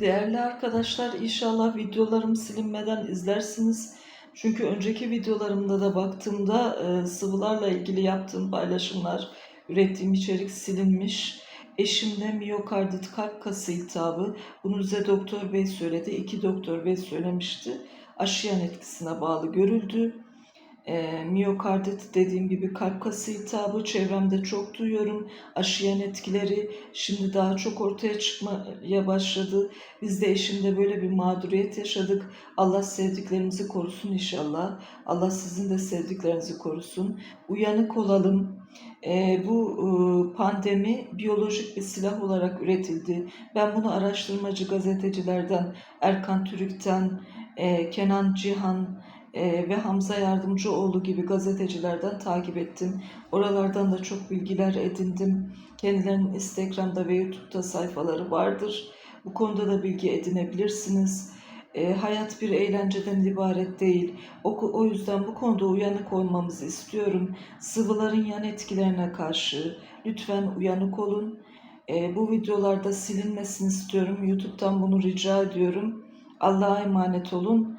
Değerli arkadaşlar inşallah videolarım silinmeden izlersiniz. Çünkü önceki videolarımda da baktığımda e, sıvılarla ilgili yaptığım paylaşımlar, ürettiğim içerik silinmiş. Eşimde miyokardit kalp kası iltihabı. Bunu bize doktor bey söyledi. İki doktor bey söylemişti. Aşı yan etkisine bağlı görüldü. E, miyokardit dediğim gibi kalp kası iltihabı çevremde çok duyuyorum. Aşı yan etkileri şimdi daha çok ortaya çıkmaya başladı. Biz de eşimde böyle bir mağduriyet yaşadık. Allah sevdiklerimizi korusun inşallah. Allah sizin de sevdiklerinizi korusun. Uyanık olalım. E, bu e, pandemi biyolojik bir silah olarak üretildi. Ben bunu araştırmacı gazetecilerden Erkan Türük'ten, e, Kenan Cihan, e, ve Hamza Yardımcıoğlu gibi gazetecilerden takip ettim. Oralardan da çok bilgiler edindim. Kendilerinin Instagram'da ve YouTube'da sayfaları vardır. Bu konuda da bilgi edinebilirsiniz. E, hayat bir eğlenceden ibaret değil. O, o yüzden bu konuda uyanık olmamızı istiyorum. Sıvıların yan etkilerine karşı lütfen uyanık olun. E, bu videolarda silinmesini istiyorum. YouTube'dan bunu rica ediyorum. Allah'a emanet olun.